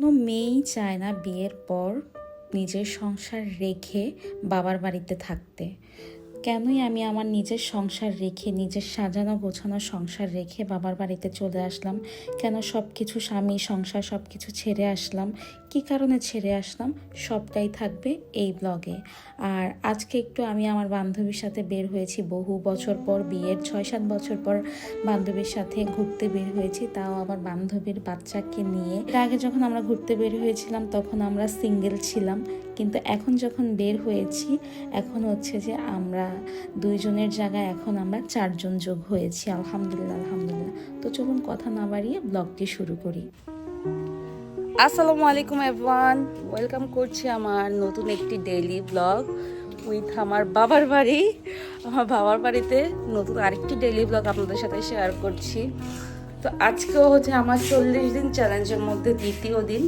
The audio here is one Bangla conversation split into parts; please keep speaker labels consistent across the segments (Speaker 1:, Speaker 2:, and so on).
Speaker 1: কোনো মেয়েই চায় না বিয়ের পর নিজের সংসার রেখে বাবার বাড়িতে থাকতে। কেনই আমি আমার নিজের সংসার রেখে, নিজের সাজানো গোছানো সংসার রেখে বাবার বাড়িতে চলে আসলাম? কেন সব কিছু স্বামী, সংসার সব কিছু ছেড়ে আসলাম? কি কারণে ছেড়ে আসলাম? সবটাই থাকবে এই ব্লগে। আর আজকে একটু আমি আমার বান্ধবীর সাথে বের হয়েছি। বহু বছর পর, বিয়ের ছয় সাত বছর পর বান্ধবীর সাথে ঘুরতে বের হয়েছি। তাও আবার বান্ধবীর বাচ্চাকে নিয়ে। আগে যখন আমরা ঘুরতে বের হয়েছিলাম, তখন আমরা সিঙ্গেল ছিলাম। কিন্তু এখন যখন বের হয়েছি, এখন হচ্ছে যে আমরা দুইজনের জায়গায় এখন আমরা চারজন যোগ হয়েছি। আলহামদুলিল্লাহ আলহামদুলিল্লাহ। তো চলুন কথা না বাড়িয়ে ব্লগটি শুরু করি।
Speaker 2: আসসালামু আলাইকুম এভওয়ান ওয়েলকাম করছি আমার নতুন একটি ডেইলি ব্লগ উইথ আমার বাবার বাড়ি। আমার বাবার বাড়িতে নতুন আরেকটি ডেইলি ব্লগ আপনাদের সাথে শেয়ার করছি। তো আজকেও হচ্ছে আমার চল্লিশ দিন চ্যালেঞ্জের মধ্যে দ্বিতীয় দিন।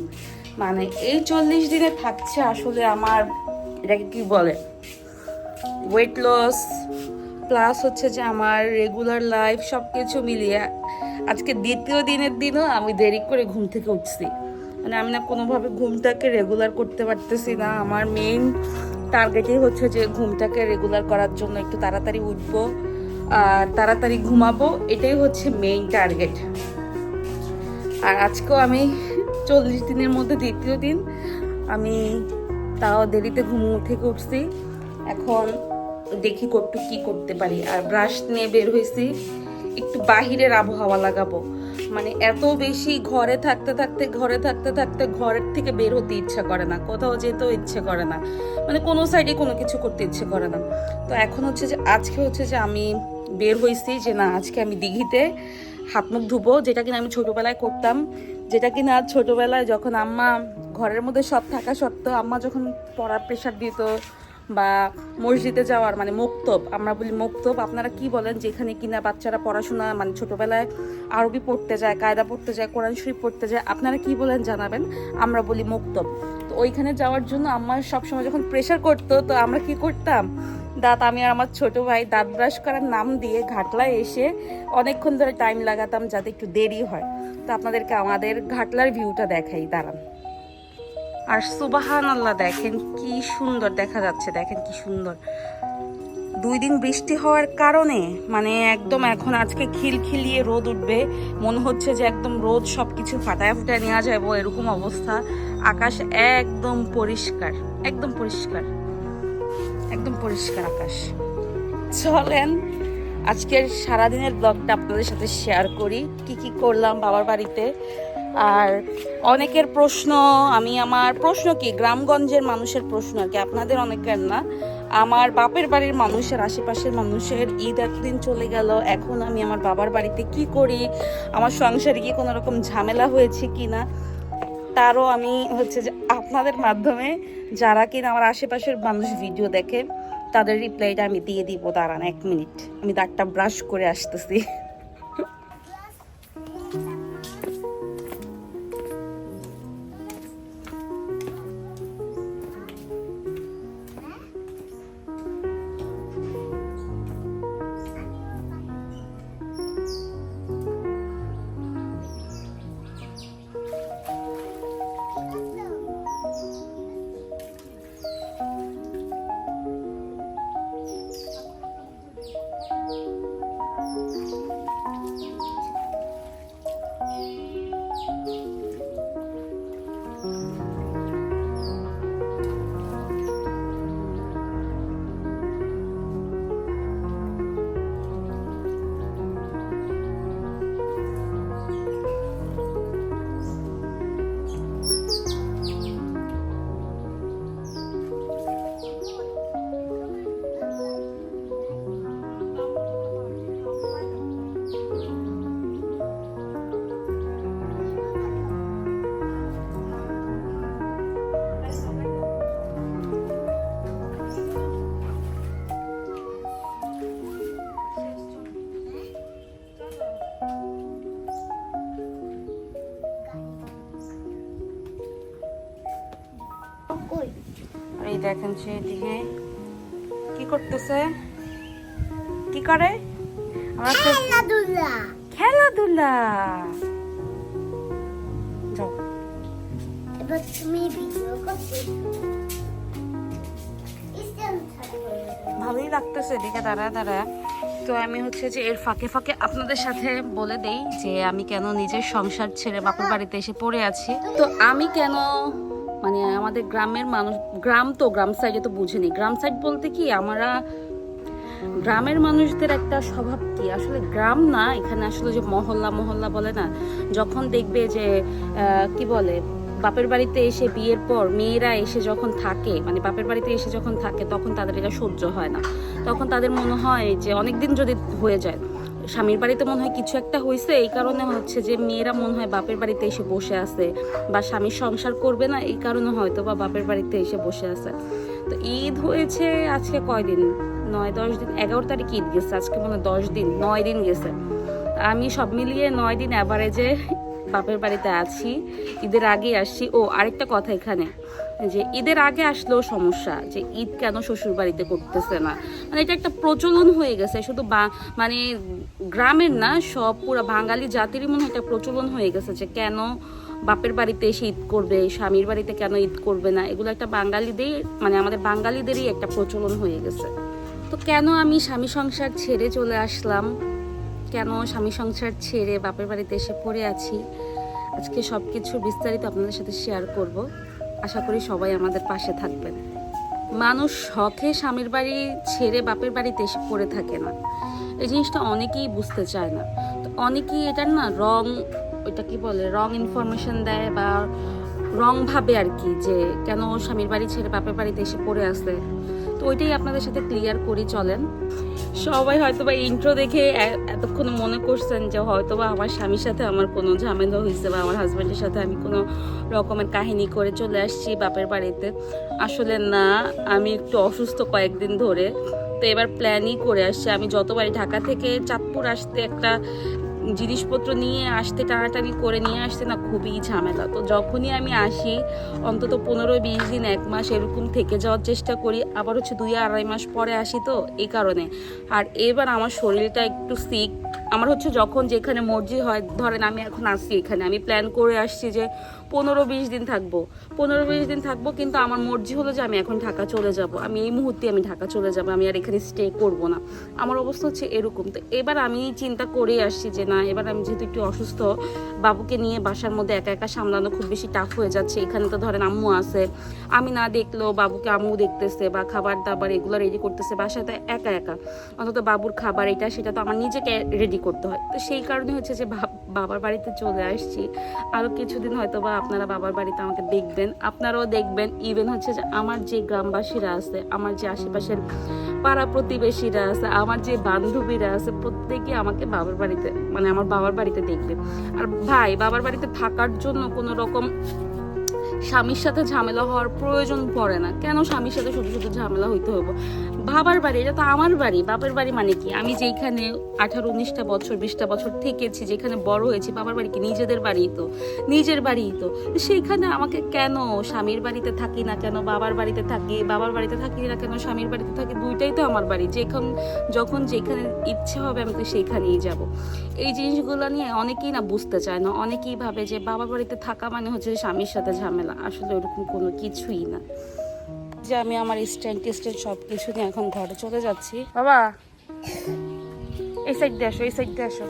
Speaker 2: মানে এই চল্লিশ দিনে থাকছে আসলে আমার, এটাকে কি বলে? ওয়েট লস প্লাস হচ্ছে যে আমার রেগুলার লাইফ সব কিছু মিলিয়ে আজকে দ্বিতীয় দিনের দিনও আমি দেরি করে ঘুম থেকে উঠছি। মানে আমি না কোনোভাবে ঘুমটাকে রেগুলার করতে পারতেছি না। আমার মেইন টার্গেটই হচ্ছে যে ঘুমটাকে রেগুলার করার জন্য একটু তাড়াতাড়ি উঠবো, আর তাড়াতাড়ি ঘুমাবো, এটাই হচ্ছে মেইন টার্গেট আর আজকেও আমি চল্লিশ দিনের মধ্যে দ্বিতীয় দিন আমি তাও দেরিতে ঘুম থেকে উঠছি এখন দেখি কটু কি করতে পারি। আর ব্রাশ নিয়ে বের হয়েছি। একটু বাহিরের আবহাওয়া লাগাবো। মানে এত বেশি ঘরে থাকতে থাকতে, ঘরে থাকতে থাকতে ঘরের থেকে বের হতে ইচ্ছা করে না। কোথাও যেতেও ইচ্ছে করে না। মানে কোনো সাইডে কোনো কিছু করতে ইচ্ছে করে না। তো এখন হচ্ছে যে, আজকে হচ্ছে যে আমি বের হয়েছি যে, না, আজকে আমি দিঘিতে হাত মুখ ধুবো, যেটা কিনা আমি ছোটোবেলায় করতাম। যেটা কিনা ছোটবেলায় যখন আম্মা ঘরের মধ্যে সব থাকা সত্ত্বেও আম্মা যখন পড়ার প্রেশার দিত বা মসজিদে যাওয়ার মানে মুক্তব, আমরা বলি মুক্তব, আপনারা কি বলেন যেখানে কিনা বাচ্চারা পড়াশোনা মানে ছোটবেলায় আরবি পড়তে যায়, কায়দা পড়তে যায়, কোরআন শরীফ পড়তে যায়, আপনারা কি বলেন জানাবেন? আমরা বলি মুক্তব। তো ওইখানে যাওয়ার জন্য আমার সবসময় যখন প্রেশার করতো, তো আমরা কি করতাম? দাঁত, আমি আর আমার ছোট ভাই দাঁত ব্রাশ করার নাম দিয়ে ঘাটলায় এসে অনেকক্ষণ ধরে টাইম লাগাতাম যাতে একটু দেরি হয়। তো আপনাদেরকে আমাদের ঘাটলার ভিউটা দেখাই, দাঁড়ান। আর সুবাহান আল্লাহ দেখেন কি সুন্দর দেখা যাচ্ছে, দেখেন কি সুন্দর। দুই দিন বৃষ্টি হওয়ার কারণে মানে একদম এখন আজকে খিলখিলিয়ে রোদ উঠবে, মনে হচ্ছে যে একদম রোদ সব কিছু ফাটায় ফুটায় নেওয়া যাব, এরকম অবস্থা। আকাশ একদম পরিষ্কার একদম পরিষ্কার। একদম পরিষ্কার আকাশ। চলেন, আজকের সারাদিনের ব্লগটা আপনাদের সাথে শেয়ার করি। কি কি করলাম বাবার বাড়িতে? আর অনেকের প্রশ্ন, আমি আমার প্রশ্ন কি? গ্রামগঞ্জের মানুষের প্রশ্ন কি। আপনাদের অনেকের না। আমার বাপের বাড়ির মানুষের, আশেপাশের মানুষের ঈদ একদিন চলে গেল। এখন আমি আমার বাবার বাড়িতে কি করি? আমার সংসারে গিয়ে কোনো রকম ঝামেলা হয়েছে কি না তারও আমি হচ্ছে যে আপনাদের মাধ্যমে যারা কিনা আমার আশেপাশের মানুষ ভিডিও দেখে, তাদের রিপ্লাইটা আমি দিয়ে দিব, দাঁড়ান এক মিনিট আমি দাঁতটা ব্রাশ করে আসতেছি। দেখেন সে এদিকে কি করতেছে? কি করে? আমরা খেলাধুলা। যাও।
Speaker 3: এবার তুমি ভিডিও করতে
Speaker 2: ভালোই লাগতেছে এদিকে দাঁড়া দাঁড়া তো আমি হচ্ছে যে এর ফাঁকে ফাঁকে আপনাদের সাথে বলে দেই যে আমি কেন নিজের সংসার ছেড়ে বাপের বাড়িতে এসে পড়ে আছি। তো আমি কেন মানে আমাদের গ্রামের মানুষ গ্রাম তো গ্রাম সাইডে তো বুঝিনি গ্রাম সাইড বলতে কি আমরা গ্রামের মানুষদের একটা স্বভাব কি? আসলে গ্রাম না এখানে আসলে যে মহল্লা মহল্লা বলে না যখন দেখবে যে কি বলে বাপের বাড়িতে এসে বিয়ের পর মেয়েরা এসে যখন থাকে মানে বাপের বাড়িতে এসে যখন থাকে তখন তাদের এটা সহ্য হয় না। তখন তাদের মনে হয় যে অনেক দিন যদি হয়ে যায় স্বামীর বাড়িতে মনে হয় কিছু একটা হয়েছে এই কারণে হচ্ছে যে মেয়েরা মনে হয় বাপের বাড়িতে এসে বসে আছে বা স্বামীর সংসার করবে না, এই কারণে হয়তো বা বাপের বাড়িতে এসে বসে আছে। তো ঈদ হয়েছে আজকে কয়দিন? নয়, দশ দিন। এগারো তারিখ ঈদ গেছে, আজকে মনে হয় দশ দিন, নয় দিন গেছে। আমি সব মিলিয়ে নয় দিন অ্যাভারেজে বাপের বাড়িতে আছি, ঈদের আগে আসছি। ও, আরেকটা কথা এখানে, যে ঈদের আগে আসলেও সমস্যা, যে ঈদ কেন শ্বশুর বাড়িতে করতেছে না? মানে এটা একটা প্রচলন হয়ে গেছে, শুধু বা মানে গ্রামের না, সব পুরো বাঙালি জাতিরই মনে একটা প্রচলন হয়ে গেছে, যে কেন বাপের বাড়িতে এসে ঈদ করবে, স্বামীর বাড়িতে কেন ঈদ করবে না? এগুলো একটা বাঙালিদের মানে আমাদের বাঙালিদেরই একটা প্রচলন হয়ে গেছে। তো কেন আমি স্বামী সংসার ছেড়ে চলে আসলাম? কেন স্বামী সংসার ছেড়ে বাপের বাড়িতে এসে পড়ে আছি? আজকে সব কিছু বিস্তারিত আপনাদের সাথে শেয়ার করব। আশা করি সবাই আমাদের পাশে থাকবেন। মানুষ শখে স্বামীর বাড়ি ছেড়ে বাপের বাড়িতে এসে পড়ে থাকে না। এই জিনিসটা অনেকেই বুঝতে চায় না। তো অনেকেই এটার না রং ওইটা কি বলে রং ইনফরমেশন দেয় বা রং ভাবে আর কি যে কেন স্বামীর বাড়ি ছেড়ে বাপের বাড়িতে এসে পড়ে আসে তো ওইটাই আপনাদের সাথে ক্লিয়ার করি, চলেন। সবাই হয়তো বা ইন্ট্রো দেখে এতক্ষণ মনে করছেন যে হয়তো বা আমার স্বামীর সাথে আমার কোনো ঝামেলা হয়েছে বা আমার হাজব্যান্ডের সাথে আমি কোনো রকমের কাহিনী করে চলে আসছি বাপের বাড়িতে। আসলে না, আমি একটু অসুস্থ কয়েকদিন ধরে। তো এবার প্ল্যানই করে আসছি। আমি যতবারই ঢাকা থেকে চাঁদপুর আসতে একটা জিনিসপত্র নিয়ে আসতে টানাটানি করে নিয়ে আসতে না খুবই ঝামেলা। তো যখনই আমি আসি, অন্তত পনেরো বিশ দিন, এক মাস এরকম থেকে যাওয়ার চেষ্টা করি। আবার হচ্ছে দুই আড়াই মাস পরে আসি তো, এই কারণে। আর এবার আমার শরীরটা একটু সিক আমার হচ্ছে যখন যেখানে মর্জি হয়, ধরেন আমি এখন আসছি এখানে, আমি প্ল্যান করে আসছি যে পনেরো বিশ দিন থাকব। পনেরো বিশ দিন থাকব কিন্তু আমার মর্জি হলো যে আমি এখন ঢাকা চলে যাব। আমি এই মুহূর্তে আমি ঢাকা চলে যাব, আমি আর এখানে স্টে করব না। আমার অবস্থা হচ্ছে এরকম। তো এবার আমি চিন্তা করেই আসছি যে না, এবার আমি যেহেতু একটু অসুস্থ, বাবুকে নিয়ে বাসার মধ্যে একা একা সামলানো খুব বেশি টাফ হয়ে যাচ্ছে। এখানে তো ধরেন আম্মু আছে, আমি না দেখলেও বাবুকে আম্মু দেখতেছে বা খাবার দাবার এগুলো রেডি করতেছে বাসাতে একা একা। অন্তত বাবুর খাবার এটা, সেটা তো আমার নিজেকে রেডি করতে হয়। তো সেই কারণে হচ্ছে যে বাবার বাড়িতে চলে আসছি। আরও কিছুদিন হয়তো বা আপনারা বাবার বাড়িতে আমাকে দেখবেন। আপনারাও দেখবেন ইভেন হচ্ছে যে আমার যে গ্রামবাসীরা আছে, আমার যে আশেপাশের পাড়া প্রতিবেশীরা আছে, আমার যে বান্ধবীরা আছে, প্রত্যেকে আমাকে বাবার বাড়িতে মানে আমার বাবার বাড়িতে দেখবে। আর ভাই, বাবার বাড়িতে থাকার জন্য কোনো রকম স্বামীর সাথে ঝামেলা হওয়ার প্রয়োজন পড়ে না। কেন স্বামীর সাথে শুধু শুধু ঝামেলা হইতে হব বাবার বাড়ি, এটা তো আমার বাড়ি, বাপের বাড়ি মানে কি? আমি যেখানে আঠারো, উনিশটা বছর, বিশটা বছর থেকেছি, যেখানে বড় হয়েছি, বাবার বাড়ি কি? নিজেদের বাড়ি তো, নিজের বাড়ি তো। সেইখানে আমাকে কেন স্বামীর বাড়িতে থাকি না কেন, বাবার বাড়িতে থাকি, বাবার বাড়িতে থাকি না কেন, স্বামীর বাড়িতে থাকি, দুইটাই তো আমার বাড়ি। যেখান, যখন যেখানে ইচ্ছে হবে, আমি তো সেইখানেই যাব। এই জিনিসগুলো নিয়ে অনেকেই না বুঝতে চায় না। অনেকেই ভাবে যে বাবার বাড়িতে থাকা মানে হচ্ছে স্বামীর সাথে ঝামেলা। আসলে ওরকম কোনো কিছুই না। যে আমি আমার স্ট্যান্ড টেস্টেন্ট সব কিছু নিয়ে এখন ঘরে চলে যাচ্ছি। বাবা এই সাইড দিয়ে আসো এই সাইড দিয়ে আসো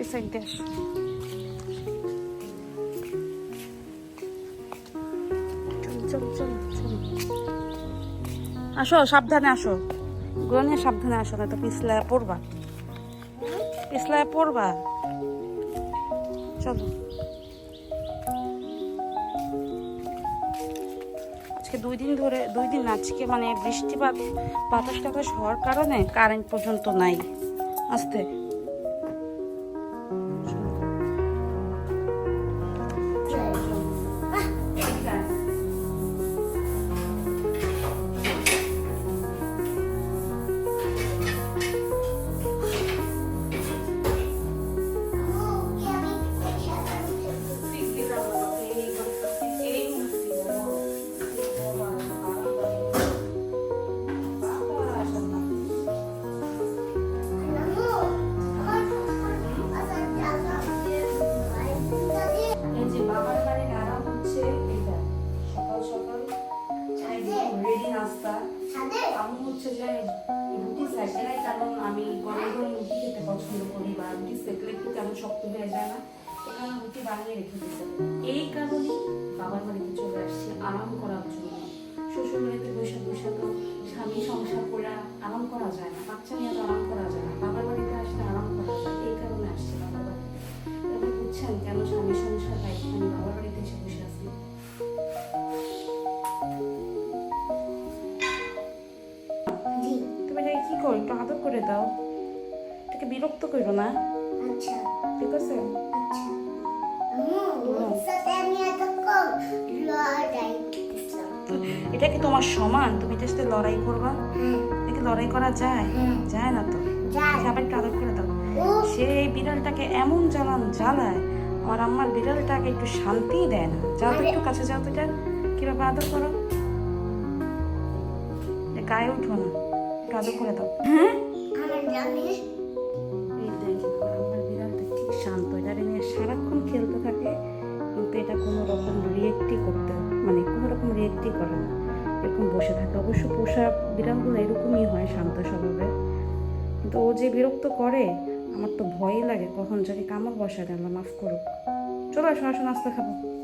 Speaker 2: এই সাইড দিয়ে আসো। আসো সাবধানে আসো। নিয়ে সাবধানে আসো না তো পিছলায় পড়বা। পিছলায় পড়বা। চলো। আজকে দুই দিন ধরে, দুই দিন আজকে মানে বৃষ্টিপাত বাতাস টাতাস হওয়ার কারণে কারেন্ট পর্যন্ত নাই। আস্তে। সেকলে একটু কেমন শক্ত হয়ে যায় না এখানে রুটি বানিয়ে রেখে দিতে এই কারণে বাবার বাড়িতে চলে আসছে, আরাম করার জন্য। শ্বশুর বাড়িতে বসে তো স্বামী সংসার করে আরাম করা যায় না, বাচ্চা নিয়ে তো আরাম করা যায় না। বাবার বাড়িতে আসলে আরাম করা যায় এই কারণে আসছে বাবার বাড়িতে। বুঝছেন কেন স্বামী সংসার তাই আমি বাবার বাড়িতে এসে বসে আছি। কি করো? একটু আদর করে দাও। এটাকে বিরক্ত করো না।
Speaker 3: আচ্ছা
Speaker 2: ঠিক আছে।
Speaker 3: আচ্ছা
Speaker 2: এটা কি তোমার সমান? তুমি এটার সাথে লড়াই করবা? এটা কি লড়াই করা যায়। যায় না তো? আবার একটু আদর করে দাও। সে এই বিড়ালটাকে এমন জ্বালান জ্বালায় আমার আম্মার বিড়ালটাকে একটু শান্তিই দেয় না। যাও তো একটু কাছে যাও তো এটা। কীভাবে আদর করো? গায়ে উঠো না। একটু আদর করে দাও। হ্যাঁ এরকম বসে থাকে। অবশ্য পোষা বিড়ালগুলো এরকমই হয় শান্ত স্বভাবে। কিন্তু ও যে বিরক্ত করে, আমার তো ভয়ই লাগে। কখন যদি কামড় বসা আল্লাহ মাফ করুক। চলো আসো আসো, নাস্তা খাব।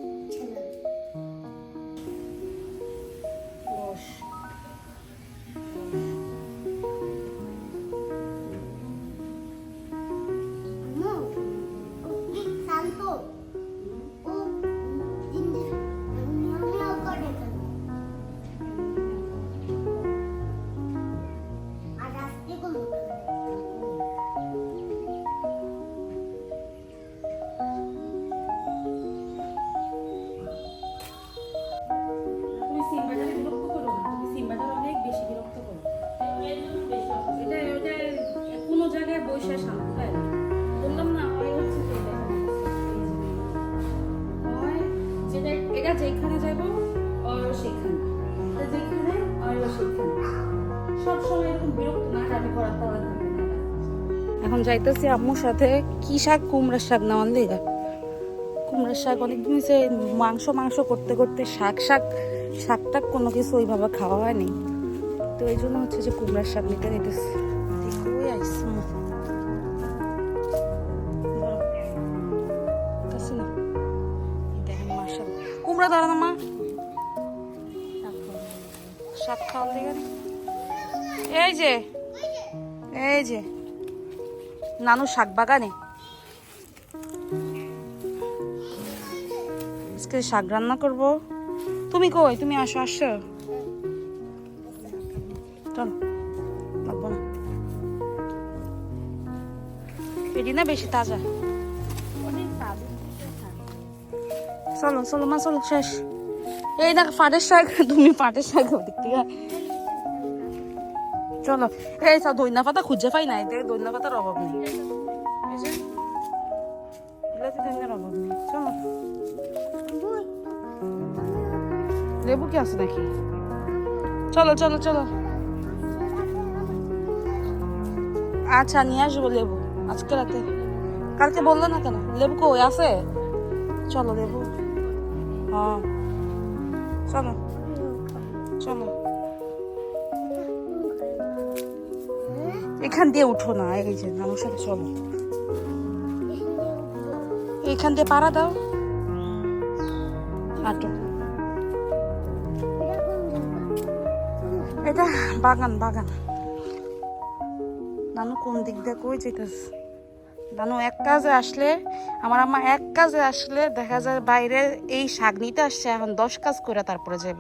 Speaker 2: যাইতেছি আম্মুর সাথে কি শাক, কুমড়ার শাক নেওয়ার লেগা কুমড়ার শাক অনেকদিন হয়েছে, মাংস মাংস করতে করতে শাক শাক শাক টাক কোনো কিছু ওইভাবে খাওয়া হয়নি। তো এই জন্য হচ্ছে যে কুমড়ার শাক নিতে নিতেছি শাক। এই যে এই যে। নানু শাক বাগানে। আজকে শাক রান্না করব। তুমি কই? তুমি আসো আসো। চলো না এটি না বেশি তাজা? চলো চলো মা, চলো, শেষ। এই দেখ পাটের শাক, তুমি পাটের শাক থেকে চলো। এই সব দইনা পাতা খুঁজে পাই নাই দেখ দইনা পাতার অভাব নেই। অভাব চলো। লেবু কি আছে নাকি? চলো চলো চলো। আচ্ছা নিয়ে আসব লেবু, আজকে রাতে। কালকে বলল না কেন? লেবু কই আছে? চলো, লেবু। হ্যাঁ। চলো চলো। এখান দিয়ে উঠো না, এই যে আমার সাথে চলো। এখান দিয়ে পাড়া দাও। হাঁটো। এটা বাগান বাগান। নানু কোন দিক দিয়ে কই যেতেছে? নানু এক কাজে আসলে, আমার আম্মা এক কাজে আসলে দেখা যায় বাইরে এই শাক আসছে, এখন দশ কাজ করে তারপরে যাব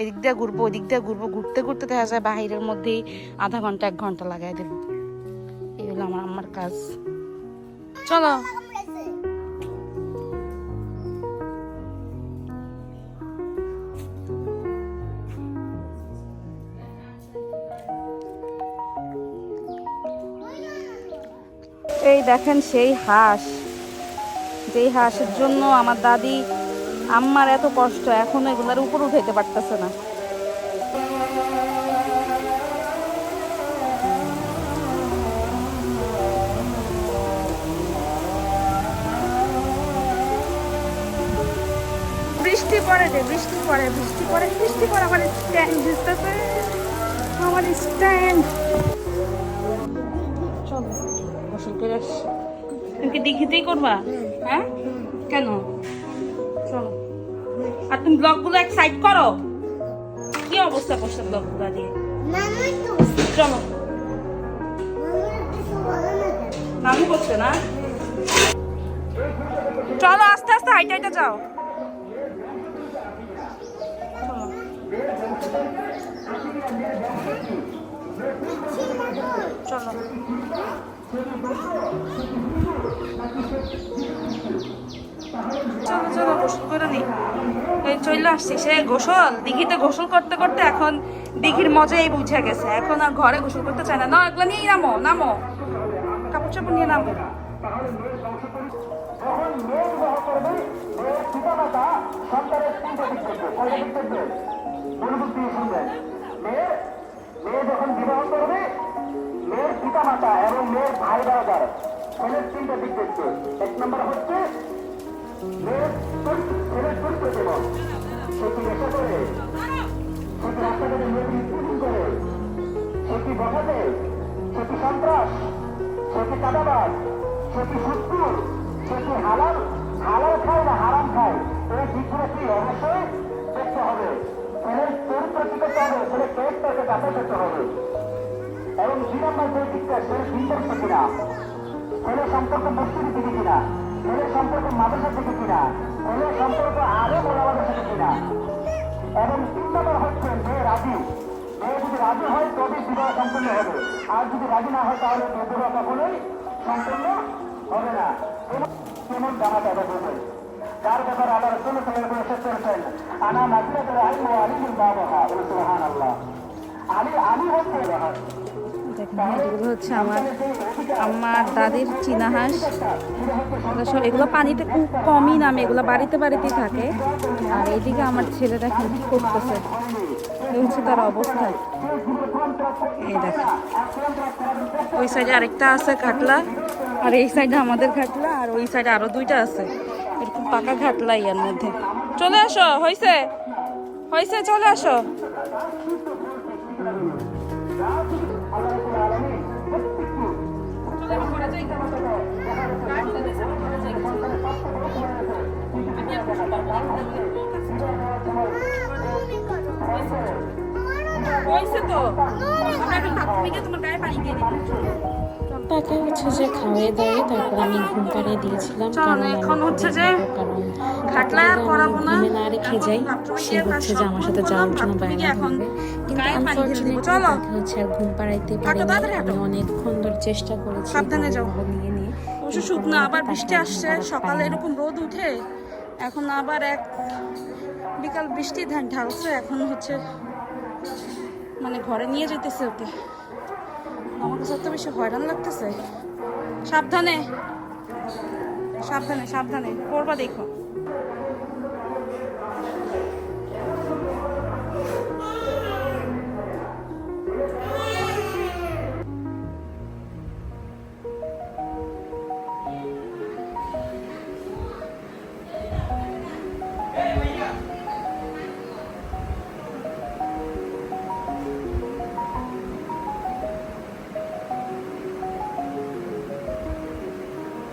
Speaker 2: এদিক দিয়ে ঘুরবো ওদিক দিয়ে ঘুরবো। ঘুরতে ঘুরতে দেখা যায় বাহিরের মধ্যেই আধা ঘণ্টা, এক ঘণ্টা লাগাই দেব। এই হলো আমার আম্মার কাজ। চলো। এই দেখেন সেই হাঁস। যেই হাঁসের জন্য আমার দাদি আম্মার এত কষ্ট এখন এগুলার উপর উঠাইতে পারতেছে না। বৃষ্টি পড়ে রে বৃষ্টি পড়ে বৃষ্টি পড়ে বৃষ্টি পড়ে আমার ট্যাঙ্ক ভিজতেছে আমার স্ট্যান্ড চলো গোসল করে আসি। তুমি কি দেখিতেই করবা? হ্যাঁ? কেন? আর তুমি ব্লগগুলো এক সাইড করো। কি অবস্থা করছে ব্লগগুলো দিয়ে? নামু করছে না? চলো, আস্তে আস্তে, হাইটা হাইটা যাও। চলো। চলো চলো, গোসল করে নি। এই চলে আসছি। সে গোসল, দিঘিতে গোসল করতে করতে এখন দিঘির মজাই বুঝে গেছে। এখন আর ঘরে গোসল করতে চায় না। না এগুলো নিয়েই নামো নামো। কাপড় চাপড় নিয়ে নামো।
Speaker 4: এক নম্বর হচ্ছে মেয়ের চরিত্র- ছেলের চরিত্র কেমন সে কি নেশা করে কি রাস্তাঘাটে মেয়েকে স্কুলিং করে সে কি বসাতে সে কি সন্ত্রাস সে কি কাদাবাজ সে কি সুস্কুর সে কি হালাল হালাল খায় না হারাম খায় এই দিকগুলো কি অবশ্যই দেখতে হবে ছেলের চরিত্র করতে হবে ছেলের চরিত্রকে যাচাই করতে হবে এবং দুই যে দিকটা সে বিন্দস্ত কিনা ছেলে সম্পর্ক মসজিদ থেকে কিনা? ছেলে সম্পর্ক মাদ্রাসা থেকে কিনা ছেলে সম্পর্ক আরও বলাবাদের সাথে কিনা এবং তিন নম্বর হচ্ছে মেয়ে রাজি। মেয়ে যদি রাজি হয় তবে বিবাহ সম্পূর্ণ হবে। আর যদি রাজি না হয়, তাহলে বিবাহ কখনোই সম্পূর্ণ হবে না। কেমন- জানা যাবে বলবেন যার ব্যাপারে আল্লাহ রসুল ওয়াসাল্লাম করেছেন, আনা মাসিরাতুল আলিম ওয়া আলিমুল বাবাহা বলে সুবহানাল্লাহ। আলী আলী হচ্ছে
Speaker 2: এগুলো হচ্ছে আমার আমার দাদির চীনা হাঁস। সব এগুলো পানিতে খুব কমই নামে, এগুলো বাড়িতে বাড়িতেই থাকে। আর এইদিকে আমার ছেলে দেখেন কি করতেছে। হচ্ছে তার অবস্থা। এই দেখেন ওই সাইডে আরেকটা আছে কাটলা আর এই সাইডে আমাদের ঘাটলা আর ওই সাইডে আরও দুইটা আছে। এরকম পাকা ঘাটলা ইয়ার মধ্যে। চলে আসো হয়েছে হয়েছে চলে আসো।
Speaker 1: তাকে হচ্ছে যে খাওয়াই দাওয়াই তারপর আমি ঘুম পাড়িয়ে দিয়েছিলাম কারণ
Speaker 2: এখন হচ্ছে যে
Speaker 1: কারণ
Speaker 2: আর করাবো না।
Speaker 1: না রেখে যাই সে হচ্ছে যে আমার সাথে যাওয়ার জন্য বায়না ধরবে কিন্তু। আনফর্চুনেটলি। তাকে হচ্ছে আর ঘুম পাড়াইতে পারি। আমি অনেকক্ষণ ধরে চেষ্টা করেছি
Speaker 2: সাবধানে যাও।
Speaker 1: নিয়ে নিয়ে
Speaker 2: অবশ্য শুকনো আবার বৃষ্টি আসছে সকালে এরকম রোদ উঠে এখন আবার এক বিকাল বৃষ্টি ঢালছে, এখন হচ্ছে মানে ঘরে নিয়ে যেতেছে ওকে। আমার কাছে তো বেশি হয়রান লাগতেছে। সাবধানে সাবধানে সাবধানে, পড়বা দেখো।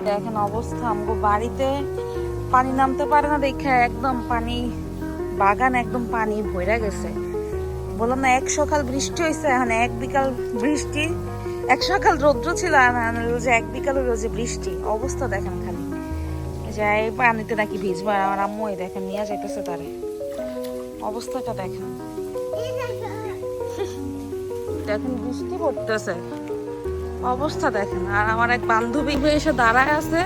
Speaker 2: দেখেন অবস্থা, আমগো বাড়িতে পানি নামতে পারে না দেখে একদম পানি, বাগান একদম পানি ভরে গেছে। বললাম না, এক সকাল বৃষ্টি হয়েছে এখন এক বিকাল বৃষ্টি, এক সকাল রৌদ্র ছিল যে এক বিকাল যে বৃষ্টি, অবস্থা দেখেন খালি। যাই পানিতে নাকি ভিজবো আমার আম্মু দেখেন নিয়ে যাইতেছে তারে। অবস্থাটা দেখেন। দেখেন বৃষ্টি পড়তেছে। অবস্থা দেখেন, আর আমার এক বান্ধবী হয়ে এসে দাঁড়ায় আছে,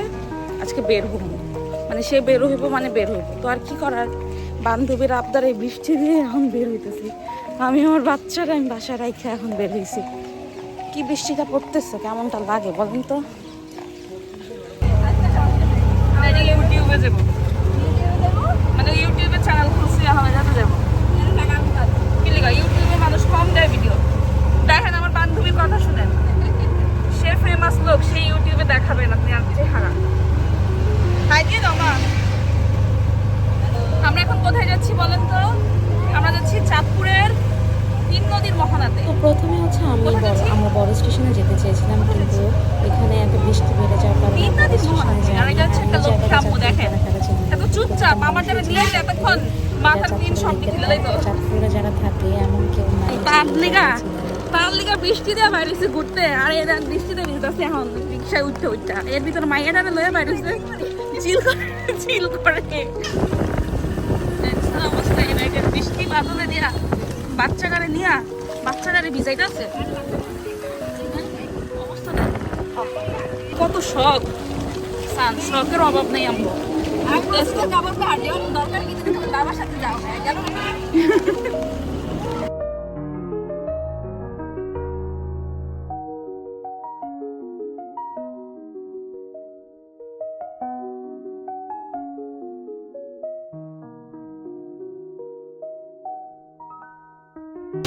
Speaker 2: আজকে বের হব। মানে সে বের হইব মানে বের হইব। তো আর কি করার? বান্ধবীর আবদার এই বৃষ্টি দিয়ে এখন বের হইতেছি। আমি আমার বাচ্চারা আমি বাসায় রাইখে এখন বের হয়েছি কি বৃষ্টিটা পড়তেছে, কেমনটা লাগে বলেন তো ইউটিউবে যাব মানে ইউটিউবে চ্যানেল খুলছি এখন যাতে যাব কি লেখা ইউটিউবে মানুষ কম দেয় ভিডিও দেখেন আমার বান্ধবীর কথা শুনেন সে ফেমাস লোক সে ইউটিউবে দেখাবেন আপনি আর চেহারা হাই দিয়ে দাও মা আমরা এখন কোথায় যাচ্ছি বলেন তো আমরা যাচ্ছি চাঁদপুরের তিন নদীর মোহনাতে
Speaker 1: তো প্রথমে হচ্ছে আমি বড় আমরা বড় স্টেশনে যেতে চেয়েছিলাম কিন্তু এখানে এত বৃষ্টি বেড়ে যাওয়ার কারণে
Speaker 2: তিন
Speaker 1: বড়
Speaker 2: নদীর
Speaker 1: স্টেশনে
Speaker 2: মোহনাতে আর এটা হচ্ছে একটা
Speaker 1: যাইনি।
Speaker 2: লোক
Speaker 1: আমি
Speaker 2: থাম্বু
Speaker 1: জায়গাটা
Speaker 2: দেখেন
Speaker 1: যাচ্ছি, এলাকাটা চিনি না।
Speaker 2: এত চুপচাপ আমার দ্বারা নিয়ে এতক্ষণ মাথার তিন সব দিকে দিলে তো
Speaker 1: চাঁদপুরে যারা থাকে এমন কেউ নাই।
Speaker 2: তার লিগা তার লিগা বৃষ্টি দিয়ে বাইরেছে ঘুরতে। আর এরা বৃষ্টিতে ভিজতেছে এখন রিক্সায় উঠতে উঠতে। এর ভিতরে মাইয়াটা লয়ে বাইরেছে। চিল করে চিল করে। অবস্থা? এর বৃষ্টি বাদলে দিয়া বাচ্চা গাড়ি নিয়া বাচ্চা গাড়ি ভিজাইতে আছে কত শখ। সান শখের অভাব নেই আমগো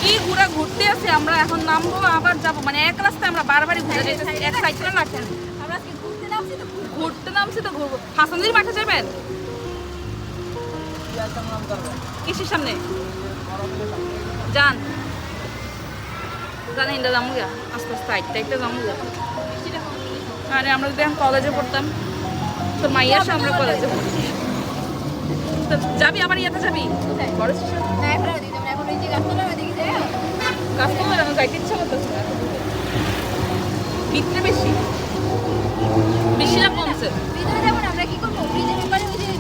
Speaker 2: কি ঘুরা ঘুরতে আছে আমরা এখন নামবো আবার যাব। মানে এক রাস্তায় আমরা বারবারই ঘুরে যেতেছি এক সাইকেলে রাখেন ঘুরতে নামছি তো ঘুরবো। হাসানজির মাঠে যাবেন? কিসের সামনে? যান। জানি এটা যাব গা আস্তে আস্তে যাব গা আরে আমরা যদি এখন কলেজে পড়তাম তো মাইয়ার সাথে আমরা কলেজে পড়ছি তো যাবি আবার ইয়েতে যাবি? বড় স্টেশন কাজ করতে যেন যাইতে ইচ্ছা করতেছে না। ভিতরে বেশি। বেশি না কমছে।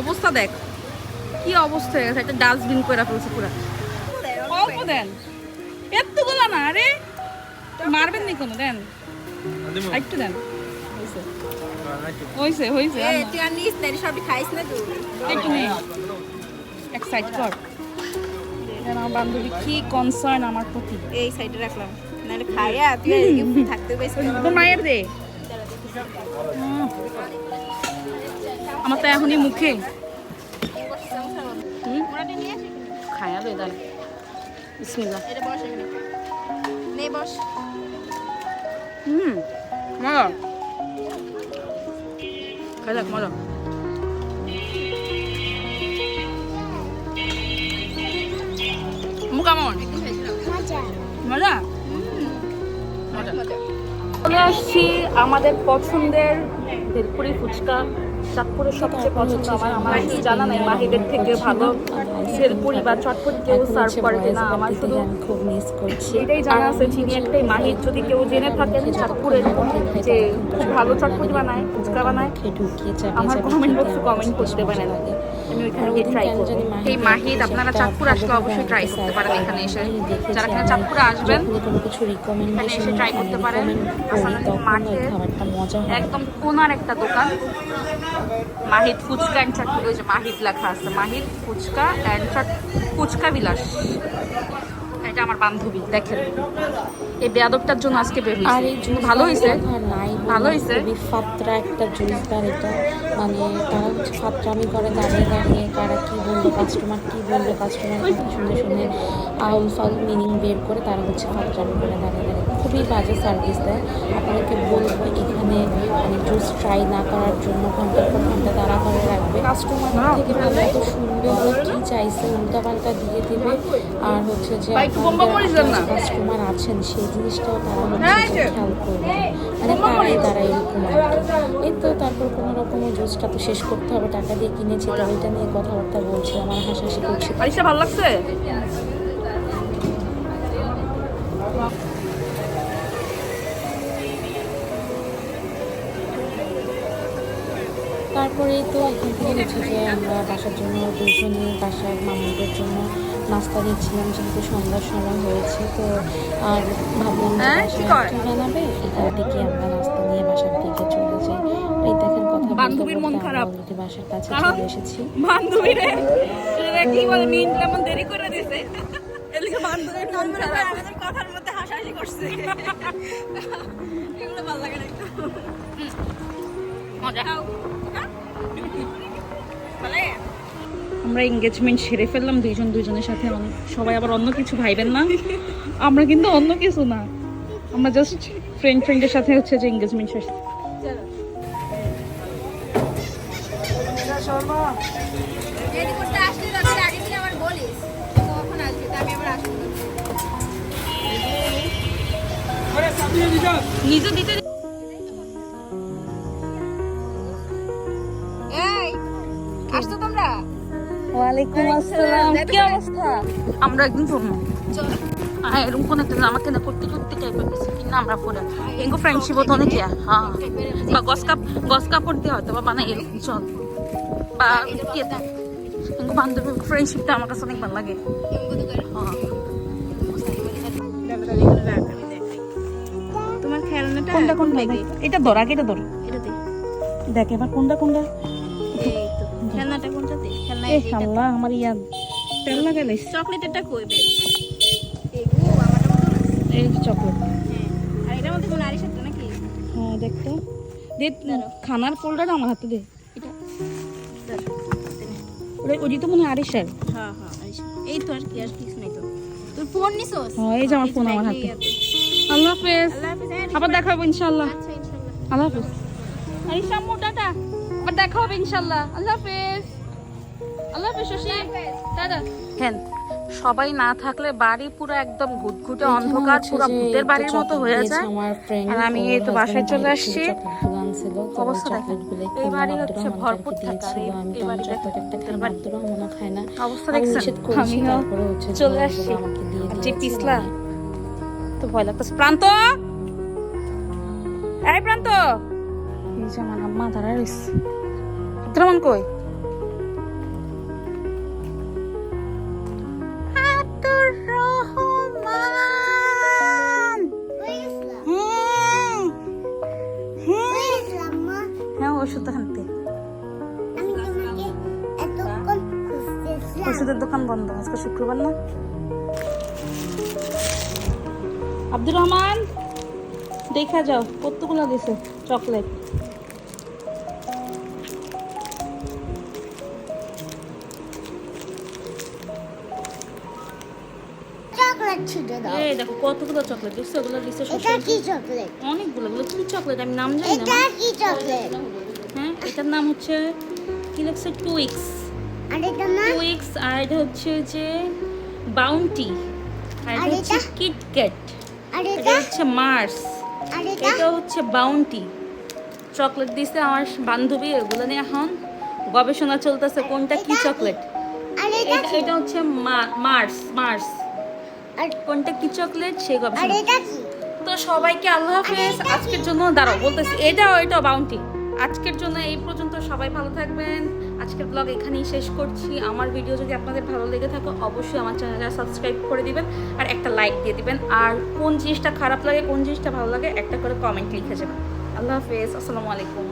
Speaker 2: অবস্থা দেখ। কি অবস্থা হয়ে গেছে একটা ডাস্টবিন করে ফেলছে পুরা। অল্প দেন। এতগুলো না আরে মারবেন নি কোনো দেন। একটু দেন। হয়েছে হয়েছে হয়েছে আর না। একটু নে এক সাইড কর। আমার বান্ধবী কি কনসার্ন আমার প্রতি।
Speaker 5: এই সাইডে রাখলাম। নাহলে খাইয়া তুই থাকতে
Speaker 2: তোর মায়ের দে। আমার তো এখনই মুখে। হুম? খায়া দে দাঁড়া বিসমিল্লা
Speaker 5: এটা বস এখানে। নে বস।
Speaker 2: হুম। মজা। খাই যাক মজা। কেমন মজা? মজা। চলে আসছি আমাদের পছন্দের ভেলপুরি ফুচকা। চাঁদপুরের সবচেয়ে পছন্দ আমার আমার আসলে জানা নাই মাহিদের থেকে ভালো ভেলপুরি বা চটপট কেউ সার্ভ করে না আমার শুধু
Speaker 1: খুব মিস করছি
Speaker 2: এটাই জানা আছে চিনি একটাই মাহির যদি কেউ জেনে থাকেন চাঁদপুরের যে খুব ভালো চটপটি বানায় ফুচকা বানায় আমার কমেন্ট বক্সে কমেন্ট করতে পারেন
Speaker 1: লাগে।
Speaker 2: আমি ওইখানে গিয়ে ট্রাই করব। এই মাহিদ আপনারা চাঁদপুর আসলে অবশ্যই ট্রাই করতে পারেন এখানে এসে। যারা কিনা চাঁদপুরে আসবেন
Speaker 1: কোনো কিছু
Speaker 2: এখানে এসে
Speaker 1: রিকমেন্ডেশন
Speaker 2: try করতে পারেন। মাঠে একদম কোনার একটা দোকান। মাহিদ ফুচকা অ্যান্ড চটপটি ওই যে মাহিদ লেখা আছে মাহিদ ফুচকা অ্যান্ড চট ফুচকা বিলাস। এটা আমার বান্ধবী দেখেন। এই বেয়াদবটার জন্য আজকে বের
Speaker 1: আর এই
Speaker 2: ভালো হয়েছে।
Speaker 1: নাই
Speaker 2: ভালো হয়েছে?
Speaker 1: খুবই ফাত্রা একটা জুস বার এটা মানে তারা হচ্ছে ফাত্রামি করে দাঁড়িয়ে দাঁড়িয়ে কারা কি বলল কাস্টমার কি বলল কাস্টমার শুনে শুনে আউল ফাউল মিনিং বের করে তারা হচ্ছে ফাত্রামি করে দাঁড়িয়ে দাঁড়িয়ে খুবই বাজে সার্ভিস দেয়। আপনাকে বলব এখানে মানে জুস ট্রাই না করার জন্য ঘণ্টার পর ঘণ্টা তারা করে রাখবে কাস্টমার থেকে ভালো এত শুনবে ওরা কি চাইছে উল্টাপাল্টা দিয়ে দিবে। আর হচ্ছে যে। কাস্টমার আছেন সেই জিনিসটাও তারা হচ্ছে খেয়াল করবে। মানে তারাই তারা এরকম। এই তো তারপর কোনো রকম জুসটা তো শেষ করতে হবে টাকা দিয়ে কিনেছি তো ওইটা নিয়ে কথাবার্তা বলছি আমার হাসাহাসি করছি।
Speaker 2: ভালো লাগছে?
Speaker 1: তো এখান থেকে হচ্ছে যে আমরা বাসার জন্য দুজনে বাসার মামাদের জন্য নাস্তা নিচ্ছিলাম যেহেতু সন্ধ্যার সময় হয়েছে তো আর ভাবলাম বানাবে এখান থেকে আমরা নাস্তা নিয়ে বাসার দিকে চলে যাই। এই দেখেন কথা
Speaker 2: বান্ধবীর মন খারাপ।
Speaker 1: বাসার কাছে চলে এসেছি।
Speaker 2: বান্ধবী রে কি বলে মিনিট এমন দেরি করে দিছে। এদিকে বান্ধবীর মন খারাপ।
Speaker 5: আমাদের কথার মধ্যে হাসাহাসি করছে। এগুলো ভালো লাগে না একটু।
Speaker 2: মজা। আমরা এঙ্গেজমেন্ট সেরে ফেললাম দুইজন দুইজনের সাথে সবাই আবার অন্য কিছু ভাইবেন না। আমরা কিন্তু অন্য কিছু না। আমরা জাস্ট ফ্রেন্ড ফ্রেন্ডের সাথে হচ্ছে যে এঙ্গেজমেন্ট শেষ।
Speaker 5: রেডি করতে
Speaker 2: ওয়ালাইকুম আসসালাম। কি অবস্থা? আমরা একদিন পড়ব
Speaker 5: চলো
Speaker 2: এরকম কোন একটা জামা কেনা করতে করতে টাইপের কিছু কিনা আমরা পরে। ফ্রেন্ডশিপ হতো নাকি হ্যাঁ। বা গস কাপ গস কাপড় দিয়ে হয়তো বা বানাই এরকম। চল। বা কি এটা বান্ধবী ফ্রেন্ডশিপটা আমার কাছে অনেক ভালো লাগে।
Speaker 5: তোমার খেলনাটা
Speaker 2: কোনটা কোনটা? এটা ধর আগে এটা ধর।
Speaker 5: এটাতে
Speaker 2: দেখ এবার কোনটা কোনটা? এ আমার ইয়া তেল
Speaker 5: কই বে?
Speaker 2: এই চকলেট।
Speaker 5: হ্যাঁ আর এটার মধ্যে কোনো আরিস একটা নাকি?
Speaker 2: হ্যাঁ দেখতো। দে খানার আমার হাতে দে।
Speaker 5: এটা।
Speaker 2: তো মনে হয় আরিসের
Speaker 5: হ্যাঁ হ্যাঁ আরিস এই তো আর কি আর কিছু নাই তো। তোর ফোন নিছোস?
Speaker 2: হ্যাঁ, এই যে আমার ফোন আমার হাতে। আল্লাহ হাফেজ। আবার দেখা হবে ইনশাল্লাহ
Speaker 5: ইনশাআল্লাহ।
Speaker 2: আল্লাহ হাফেজ। আরিস আম্মু টাটা। আবার দেখা হবে ইনশাল্লাহ আল্লাহ হাফেজ। আল্লাহ হ্যাঁ সবাই না থাকলে বাড়ি পুরো একদম ঘুটঘুটে অন্ধকার পুরো ভূতের বাড়ির মতো হয়ে যায়। আর আমি এই তো বাসায় চলে আসছি। অবস্থা দেখেন। এই বাড়ি হচ্ছে ভরপুর থাকা, এই- এই বাড়ি। দেখেন, বাড়ি।
Speaker 1: খায় না।
Speaker 2: অবস্থা দেখছেন আমিও চলে আসছি।
Speaker 1: আমাকে দিয়ে
Speaker 2: আর যে পিছলা তো ভয় লাগতেছে। প্রান্ত! এই প্রান্ত! এই যে আমার আম্মা দাঁড়া রয়েছে আব্দুরহমান কই? দেখা যাও কতগুলো দিছে চকলেট এই দেখো কতগুলো চকলেট দেখছ ওগুলো দিছে
Speaker 3: এটা কি চকলেট
Speaker 2: অনেকগুলো গুলো কি চকলেট আমি নাম জানি না
Speaker 3: এটা কি চকলেট
Speaker 2: হ্যাঁ এটার নাম হচ্ছে কি টুইক্স
Speaker 3: আর এটা না?
Speaker 2: টুইক্স আর এটা হচ্ছে যে বাউন্টি আর এটা হচ্ছে
Speaker 3: এটা?
Speaker 2: কিটক্যাট
Speaker 3: আর
Speaker 2: এটা
Speaker 3: এটা?
Speaker 2: হচ্ছে মার্স
Speaker 3: এটা
Speaker 2: এটা হচ্ছে বাউন্টি চকলেট দিছে আমার বান্ধবী এগুলো নিয়ে এখন গবেষণা চলতেছে কোনটা কি চকলেট
Speaker 3: এটা
Speaker 2: এটা এটা হচ্ছে মার্স মার্স কোনটা কি চকলেট সেই গবেষণা। তো সবাইকে আল্লাহ হাফেজ আজকের জন্য দাঁড়াও বলতেছি এটাও এটাও বাউন্টি আজকের জন্য এই পর্যন্ত সবাই ভালো থাকবেন। আজকের ব্লগ এখানেই শেষ করছি। আমার ভিডিও যদি আপনাদের ভালো লেগে থাকে, অবশ্যই আমার চ্যানেলটা সাবস্ক্রাইব করে দিবেন আর একটা লাইক দিয়ে দিবেন। আর কোন জিনিসটা খারাপ লাগে, কোন জিনিসটা ভালো লাগে, একটা করে কমেন্ট লিখে যাবেন। আল্লাহ হাফেজ। আসসালামু আলাইকুম।